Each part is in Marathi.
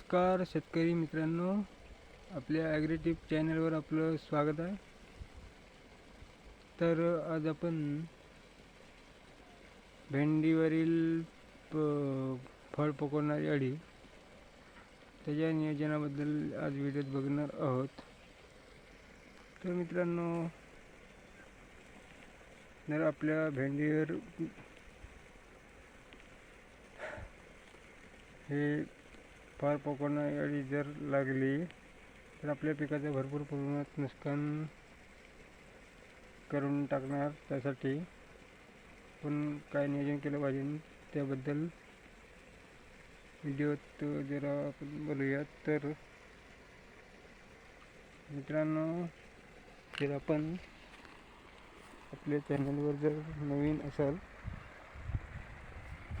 नमस्कार शेतकरी मित्रांनो. आपल्या ॲग्रेटिव्ह चॅनलवर आपलं स्वागत आहे. तर आज आपण भेंडीवरील प फळ पकवणारी अळी त्याच्या नियोजनाबद्दल आज व्हिडिओत बघणार आहोत. तर मित्रांनो जर आपल्या भेंडीवर हे फार पकडणारी अळी जर लागली तर आपल्या पिकाचं भरपूर प्रमाणात नुकसान करून टाकणार त्यासाठी. पण काय नियोजन केलं पाहिजे त्याबद्दल व्हिडिओत जरा आपण बोलूयात. तर मित्रांनो जर आपण आपल्या चॅनलवर जर नवीन असाल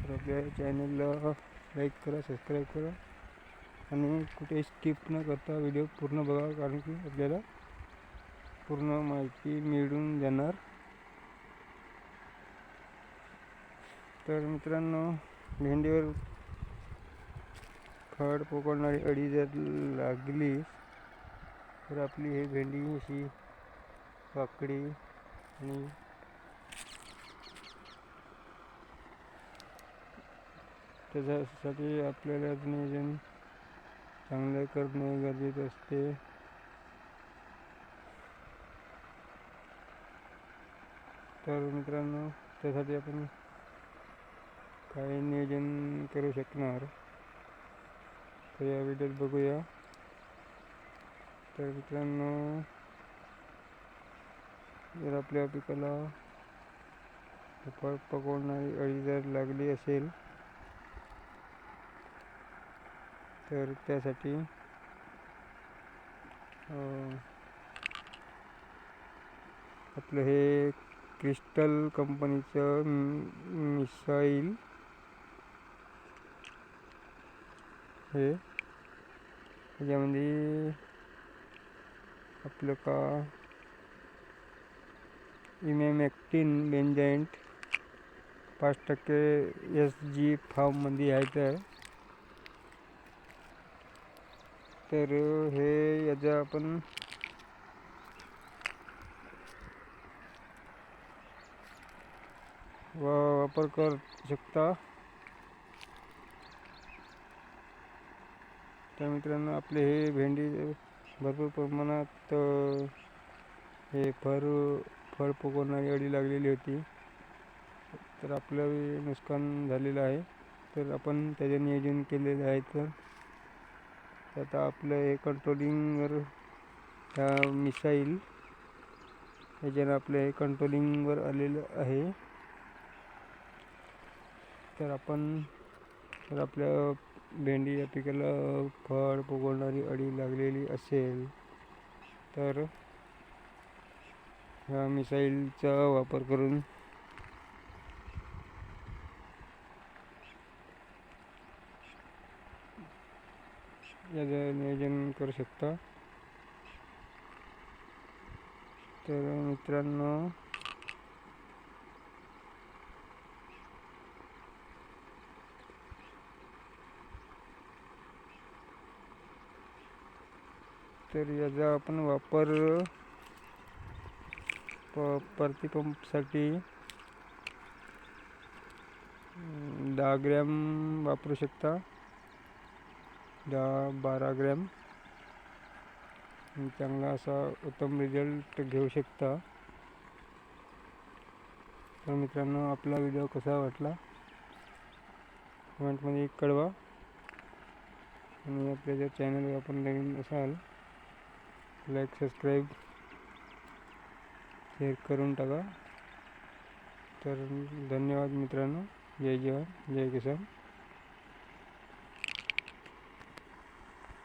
तर आपल्या चॅनलला लाईक करा सबस्क्राईब करा. आणि कुठे स्किप न करता व्हिडिओ पूर्ण बघा कारण की आपल्याला पूर्ण माहिती मिळून जाणार. तर मित्रांनो भेंडीवर फळ पोकळणारी अळी जर लागली तर आपली हे भेंडी अशी पाकडी आणि त्याच्यासाठी आपल्याला नियोजन चांगलं करणे गरजेचे असते. तर मित्रांनो त्यासाठी आपण काही नियोजन करू शकणार. तर या व्हिडिओत बघूया. तर मित्रांनो जर आपल्या पिकाला फळ पकडणारी अळी जर लागली असेल तर त्यासाठी आपलं हे क्रिस्टल कंपनीचं मिसाईल हे त्याच्यामध्ये आपलं का इमेमॅक्टिन बेंजाइंट पाच टक्के एस जी फार्ममध्ये आहे तर हे याचा आपण वापर कर शकता. त्या मित्रांनो आपले हे भेंडी भरपूर प्रमाणात हे फर फळ फुगवणारी अळी लागलेली होती. तर आपलं नुकसान झालेलं आहे. तर आपण त्याचे नियोजन केलेलं आहे. तर आता आपलं हे कंट्रोलिंगवर ह्या मिसाईल ह्याच्यानं आपलं हे कंट्रोलिंगवर आलेलं आहे. तर आपण जर आपल्या भेंडी या पिकाला फळ पकडणारी अळी लागलेली असेल तर ह्या मिसाईलचा वापर करून याचं नियोजन करू शकता. तर मित्रांनो तर याचा आपण वापर प प्रतिपंपसाठी दहा ग्रॅम वापरू शकता. दहा बारा ग्रॅम. चांगला असा उत्तम रिझल्ट घेऊ शकता. तर मित्रांनो आपला व्हिडिओ कसा वाटला? कमेंटमध्ये कळवा. आणि आपल्या जर चॅनलवर आपण नवीन असाल लाईक सबस्क्राईब शेअर करून टाका. तर धन्यवाद मित्रांनो. जय जवान जय किसान.